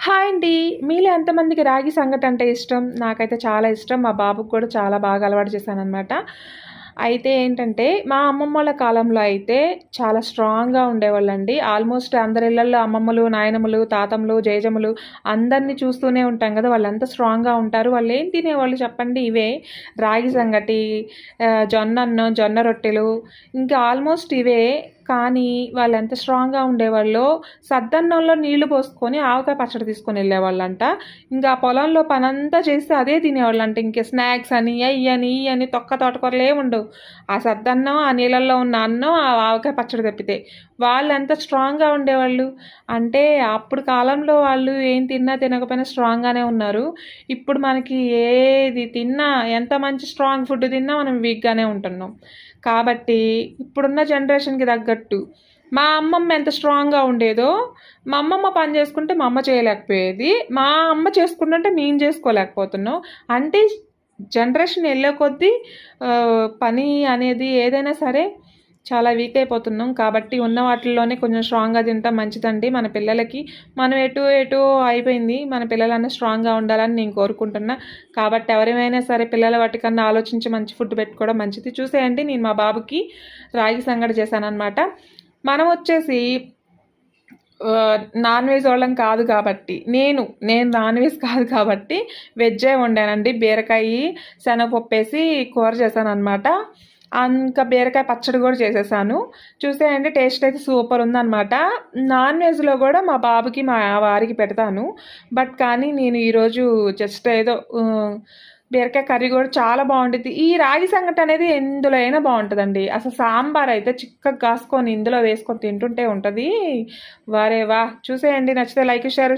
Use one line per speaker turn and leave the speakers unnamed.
Hi అండి. మీలో ఎంతమందికి రాగి సంగటి అంటే ఇష్టం? నాకైతే చాలా ఇష్టం. మా బాబుకు కూడా చాలా బాగా అలవాటు చేశాను అయితే ఏంటంటే మా అమ్మమ్మ వాళ్ళ కాలంలో అయితే చాలా స్ట్రాంగ్గా ఉండేవాళ్ళండి. ఆల్మోస్ట్ అందరి ఇళ్ళల్లో అమ్మమ్మలు నాయనమ్మలు తాతమ్మలు జేజమ్మలు అందరినీ చూస్తూనే ఉంటాం కదా. వాళ్ళు ఎంత స్ట్రాంగ్గా ఉంటారు. వాళ్ళు ఏం తినేవాళ్ళు చెప్పండి? ఇవే రాగి సంగటి జొన్న అన్నం జొన్న రొట్టెలు. ఇంకా ఆల్మోస్ట్ ఇవే కానీ వాళ్ళు ఎంత స్ట్రాంగ్గా ఉండేవాళ్ళు సద్దన్నంలో నీళ్ళు పోసుకొని ఆవకాయ పచ్చడి తీసుకొని వెళ్ళేవాళ్ళంట. ఇంకా పొలంలో పనంతా చేస్తే అదే తినేవాళ్ళంట. ఇంకే స్నాక్స్ అని అయ్యి అని ఈ అని తొక్క తోటకూరలు ఏమి ఉండవు. ఆ సద్దన్నం ఆ నీళ్ళల్లో ఉన్న అన్నం ఆ ఆవకాయ పచ్చడి తప్పితే వాళ్ళు ఎంత స్ట్రాంగ్గా ఉండేవాళ్ళు? అంటే అప్పుడు కాలంలో వాళ్ళు ఏం తిన్నా తినకపోయినా స్ట్రాంగ్గానే ఉన్నారు. ఇప్పుడు మనకి ఏది తిన్నా ఎంత మంచి స్ట్రాంగ్ ఫుడ్ తిన్నా మనం వీక్గానే ఉంటున్నాం. కాబట్టి ఇప్పుడున్న జనరేషన్కి తగ్గట్టు మా అమ్మమ్మ ఎంత స్ట్రాంగ్గా ఉండేదో మా అమ్మమ్మ పని చేసుకుంటే మా అమ్మ చేయలేకపోయేది. మా అమ్మ చేసుకుంటుంటే మేము చేసుకోలేకపోతున్నాం. అంటే జనరేషన్ వెళ్ళే కొద్దీ పని అనేది ఏదైనా సరే చాలా వీక్ అయిపోతున్నాం. కాబట్టి ఉన్న వాటిల్లోనే కొంచెం స్ట్రాంగ్గా తింటాం. మంచిదండి. మన పిల్లలకి మనం ఎటు ఎటు అయిపోయింది. మన పిల్లలన్నీ స్ట్రాంగ్గా ఉండాలని నేను కోరుకుంటున్నా. కాబట్టి ఎవరైనా సరే పిల్లల వాటికన్నా ఆలోచించి మంచి ఫుడ్ పెట్టుకోవడం మంచిది. చూసేయండి. నేను మా బాబుకి రాగి సంగడి చేశానన్నమాట. మనం వచ్చేసి నాన్ వెజ్ వాళ్ళం కాదు కాబట్టి నేను నేను నాన్ వెజ్ కాదు కాబట్టి వెజ్జే వండానండి. బీరకాయ శనగపప్పు వేసి కూర చేశాను అనమాట ఇంకా బీరకాయ పచ్చడి కూడా చేసేసాను. చూసేయండి టేస్ట్ అయితే సూపర్ ఉందన్నమాట. నాన్ వెజ్లో కూడా మా బాబుకి మా వారికి పెడతాను. బట్ కానీ నేను ఈరోజు జస్ట్ ఏదో బీరకాయ కర్రీ కూడా చాలా బాగుంటుంది ఈ రాగి సంగటి అనేది ఎందులో అయినా బాగుంటుందండి. అసలు సాంబార్ అయితే చిక్కగా కాసుకొని ఇందులో వేసుకొని తింటుంటే ఉంటుంది. వారే వా చూసేయండి. నచ్చితే లైక్ షేర్